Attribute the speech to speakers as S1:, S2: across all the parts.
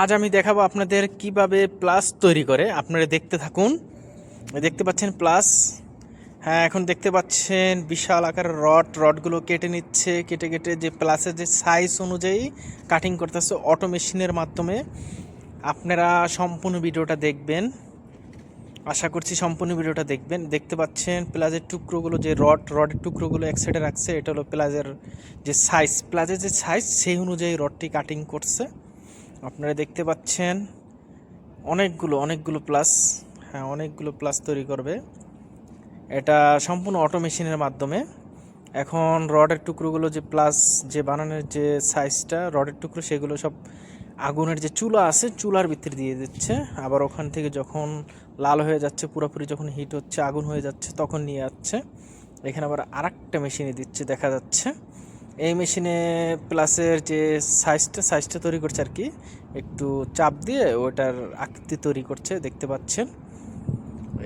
S1: আজ আমি দেখাবো আপনাদের কীভাবে প্লাস তৈরি করে। আপনারা দেখতে থাকুন। দেখতে পাচ্ছেন প্লাস। হ্যাঁ এখন দেখতে পাচ্ছেন বিশাল আকারের রড। রডগুলো কেটে নিচ্ছে। কেটে কেটে যে প্লাসের যে সাইজ অনুযায়ী কাটিং করতেছে অটো মেশিনের মাধ্যমে। আপনারা সম্পূর্ণ ভিডিওটা দেখবেন। আশা করছি সম্পূর্ণ ভিডিওটা দেখবেন। দেখতে পাচ্ছেন প্লাজের টুকরোগুলো যে রড, রডের টুকরোগুলো এক সাইডে রাখছে, এটা হলো প্লাজের যে সাইজ প্লাজের যে সাইজ সেই অনুযায়ী রডটি কাটিং করছে। আপনারা দেখতে পাচ্ছেন অনেকগুলো অনেকগুলো প্লাস হ্যাঁ অনেকগুলো প্লাস তৈরি করবে। এটা সম্পূর্ণ অটো মেশিনের মাধ্যমে। এখন রডের টুকরোগুলো যে প্লাস যে বানানোর যে সাইজটা রডের টুকরো, সেগুলো সব আগুনের যে চুলা আছে, চুলার ভিতরে দিয়ে দিচ্ছে। আবার ওখান থেকে যখন লাল হয়ে যাচ্ছে, পুরোপুরি যখন হিট হচ্ছে, আগুন হয়ে যাচ্ছে, তখন নিয়ে যাচ্ছে এখানে আবার আরেকটা মেশিনে দিচ্ছে, দেখা যাচ্ছে। এই মেশিনে প্লাসের যে সাইজটা সাইজটা তৈরি করছে আর কি, একটু চাপ দিয়ে ওটার আকৃতি তৈরি করছে, দেখতে পাচ্ছেন।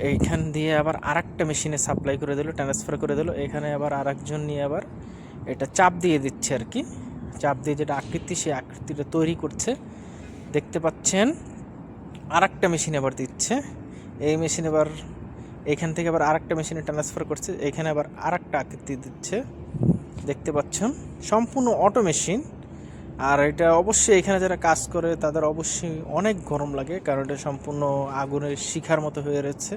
S1: এইখান দিয়ে আবার আরেকটা মেশিনে সাপ্লাই করে দিল ট্রান্সফার করে দিল। এখানে আবার আরেকজন নিয়ে আবার এটা চাপ দিয়ে দিচ্ছে আর কি। চাপ দিয়ে যেটা আকৃতি, সেই আকৃতিটা তৈরি করছে। দেখতে পাচ্ছেন আর একটা মেশিন আবার দিচ্ছে। এই মেশিন আবার এখান থেকে আবার আরেকটা মেশিনে ট্রান্সফার করছে। এখানে আবার আরেকটা আকৃতি দিচ্ছে। দেখতে পাচ্ছেন, সম্পূর্ণ অটো মেশিন আর এটা অবশ্যই এখানে যারা কাজ করে, তাদের অবশ্যই অনেক গরম লাগে, কারণ এটা সম্পূর্ণ আগুনের শিখার মতো হয়ে রয়েছে।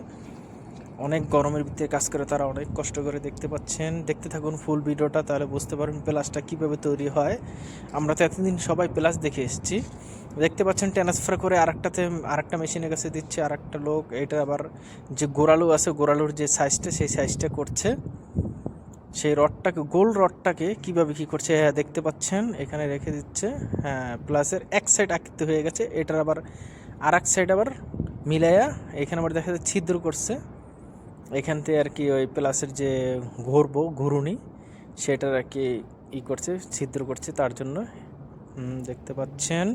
S1: অনেক গরমের ভিতরে কাজ করে, তারা অনেক কষ্ট করে দেখতে পাচ্ছেন। দেখতে থাকুন ফুল ভিডিওটা তাহলে বুঝতে পারবেন প্লাসটা কীভাবে তৈরি হয়। আমরা তো এতদিন সবাই প্লাস দেখে এসেছি। দেখতে পাচ্ছেন ট্রান্সফার করে আরেকটাতে, আরেকটা মেশিনের কাছে দিচ্ছে, আরেকটা লোক। এটা আবার যে গোড়ালু আছে, গোড়ালুর যে সাইজটা সেই সাইজটা করছে। সেই রডটাকে, গোল রডটাকে কীভাবে কি করছে হ্যাঁ দেখতে পাচ্ছেন, এখানে রেখে দিচ্ছে হ্যাঁ প্লাসের এক সাইড আকৃতি হয়ে গেছে, এটার আবার আর এক সাইড আবার মিলাইয়া এখানে আবার দেখা যাচ্ছে ছিদ্র করছে, এখান থেকে আর কি ওই প্লাসের যে ঘুরবো, ঘুরুনি, সেটার আর কি ই করছে, ছিদ্র করছে, তার জন্য দেখতে পাচ্ছেন,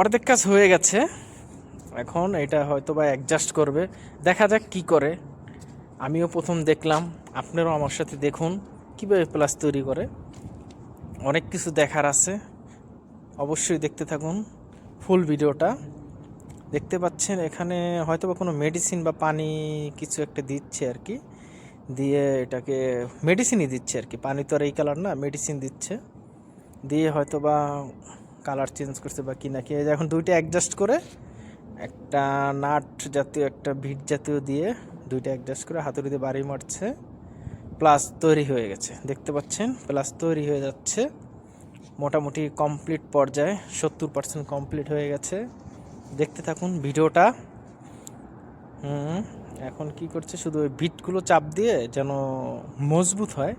S1: অর্ধেক কাজ হয়ে গেছে, এখন এটা হয়তো বা অ্যাডজাস্ট করবে, দেখা যাক কি করে, আমিও প্রথম দেখলাম আপনারাও আমার সাথে দেখুন, কীভাবে প্লাস তৈরি করে। অনেক কিছু দেখার আছে। অবশ্যই দেখতে থাকুন ফুল ভিডিওটা দেখতে পাচ্ছেন এখানে হয়তো বা কোনো মেডিসিন বা পানি কিছু একটা দিচ্ছে আর কি। দিয়ে এটাকে মেডিসিনই দিচ্ছে আর কি। পানি তো আর এই কালার না মেডিসিন দিচ্ছে। দিয়ে হয়তো বা কালার চেঞ্জ করছে বা কি না কি। এখন দুইটা অ্যাডজাস্ট করে, একটা নাট জাতীয়, একটা ভিট জাতীয় দিয়ে দুইটা অ্যাডজাস্ট করে হাতুড়িতে বাড়ি মারছে। প্লাস তৈরি হয়ে গেছে। দেখতে পাচ্ছেন, প্লাস তৈরি হয়ে যাচ্ছে। মোটামুটি কমপ্লিট পর্যায়ে সত্তর পার্সেন্ট কমপ্লিট হয়ে গেছে। দেখতে থাকুন ভিডিওটা। হুম, এখন কি করছে? শুধু ওই বিটগুলো চাপ দিয়ে যেন মজবুত হয়,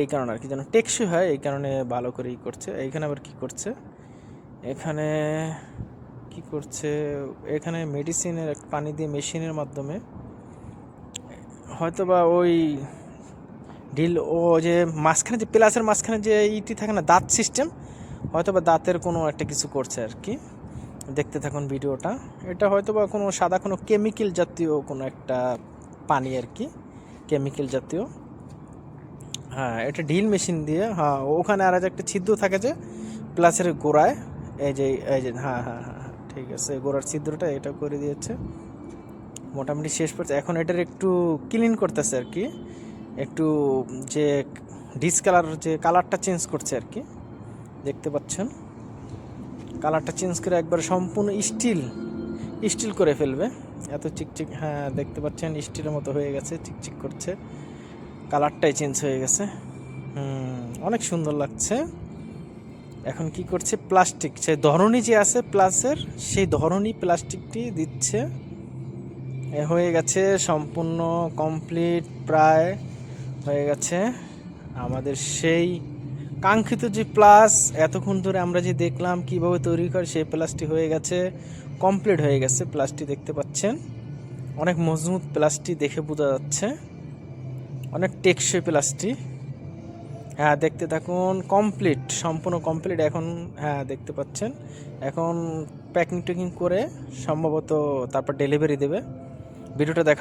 S1: এই কারণে আর কি। যেন টেকসই হয়, এই কারণে ভালো করে ই করছে। এইখানে আবার কি করছে? এখানে কি করছে? এখানে মেডিসিনের পানি দিয়ে মেশিনের মাধ্যমে হয়তো বা ওই ডিল ও যে মাঝখানে যে প্লাসের মাঝখানে যে ইটি থাকে না দাঁত সিস্টেম হয়তো বা দাঁতের কোনো একটা কিছু করছে আর কি। দেখতে থাকুন ভিডিওটা। এটা হয়তো বা কোনো সাদা কোনো কেমিক্যাল জাতীয় কোনো একটা পানি আর কি কেমিক্যাল জাতীয়। হ্যাঁ এটা ঢিল মেশিন দিয়ে হ্যাঁ ওখানে আর একটা ছিদ্র থাকে যে প্লাসের গোড়ায় এই যে এই যে হ্যাঁ হ্যাঁ হ্যাঁ হ্যাঁ, ঠিক আছে গোড়ার ছিদ্রটা এটা করে দিয়েছে। মোটামুটি শেষ পড়ছে এখন এটার একটু ক্লিন করতেছে আর কি। একটু যে ডিসকালার যে কালারটা চেঞ্জ করছে আর কি, দেখতে পাচ্ছেন। কালারটা চেঞ্জ করে একবার সম্পূর্ণ স্টিল স্টিল করে ফেলবে। এত চিকচিক হ্যাঁ দেখতে পাচ্ছেন, স্টিলের মতো হয়ে গেছে, চিকচিক করছে। কালারটাই চেঞ্জ হয়ে গেছে। অনেক সুন্দর লাগছে। এখন কি করছে? প্লাস্টিক সেই ধরনী যে আছে প্লাসের, সেই ধরনী প্লাস্টিকটি দিচ্ছে। হয়ে গেছে সম্পূর্ণ কমপ্লিট, প্রায় হয়ে গেছে। আমাদের সেই কাঙ্ক্ষিত যে প্লাস, এতক্ষণ ধরে আমরা যে দেখলাম কীভাবে তৈরি করে সেই প্লাসটি হয়ে গেছে কমপ্লিট হয়ে গেছে প্লাসটি দেখতে পাচ্ছেন। অনেক মজবুত প্লাসটি দেখে বোঝা যাচ্ছে। অনেক টেকসই প্লাসটি। হ্যাঁ দেখতে থাকুন কমপ্লিট সম্পূর্ণ কমপ্লিট এখন হ্যাঁ দেখতে পাচ্ছেন। এখন প্যাকিং ট্যাকিং করে সম্ভবত তারপর ডেলিভারি দেবে। ভিডিওটা দেখা